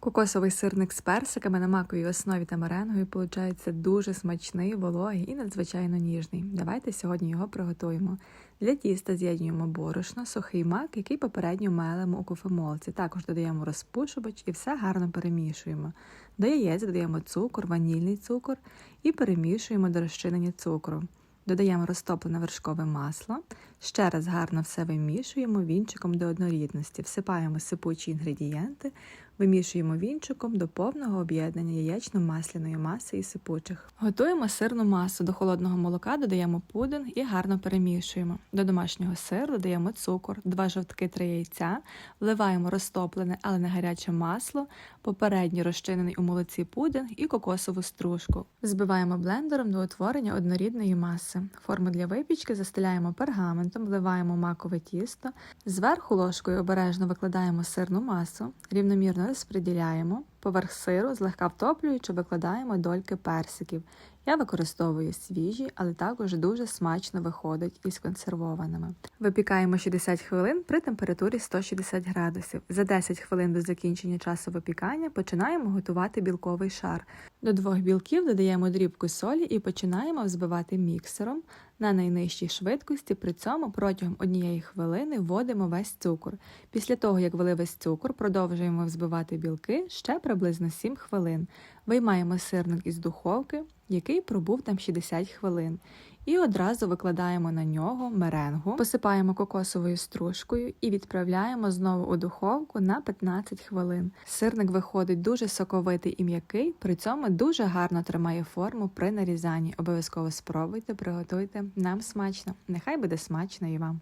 Кокосовий сирник з персиками на маковій основі та меренгою получається дуже смачний, вологий і надзвичайно ніжний. Давайте сьогодні його приготуємо. Для тіста з'єднуємо борошно, сухий мак, який попередньо мелимо у кофемолці. Також додаємо розпушувач і все гарно перемішуємо. До яєць додаємо цукор, ванільний цукор і перемішуємо до розчинення цукру. Додаємо розтоплене вершкове масло, ще раз гарно все вимішуємо вінчиком до однорідності, всипаємо сипучі інгредієнти, вимішуємо вінчиком до повного об'єднання яєчно-масляної маси і сипучих. Готуємо сирну масу. До холодного молока додаємо пудинг і гарно перемішуємо. До домашнього сиру додаємо цукор, два жовтки, три яйця, вливаємо розтоплене, але не гаряче масло, попередньо розчинений у молоці пудинг і кокосову стружку. Збиваємо блендером до утворення однорідної маси. Форму для випічки застеляємо пергаментом, вливаємо макове тісто, зверху ложкою обережно викладаємо сирну масу, рівномірно розподіляємо. Поверх сиру, злегка втоплюючи, викладаємо дольки персиків. Я використовую свіжі, але також дуже смачно виходить із консервованими. Випікаємо 60 хвилин при температурі 160 градусів. За 10 хвилин до закінчення часу випікання починаємо готувати білковий шар. До двох білків додаємо дрібку солі і починаємо взбивати міксером на найнижчій швидкості. При цьому протягом однієї хвилини вводимо весь цукор. Після того, як ввели весь цукор, продовжуємо взбивати білки ще приблизно 7 хвилин. Виймаємо сирник із духовки, який пробув там 60 хвилин. І одразу викладаємо на нього меренгу, посипаємо кокосовою стружкою і відправляємо знову у духовку на 15 хвилин. Сирник виходить дуже соковитий і м'який, при цьому дуже гарно тримає форму при нарізанні. Обов'язково спробуйте, приготуйте. Нам смачно. Нехай буде смачно і вам.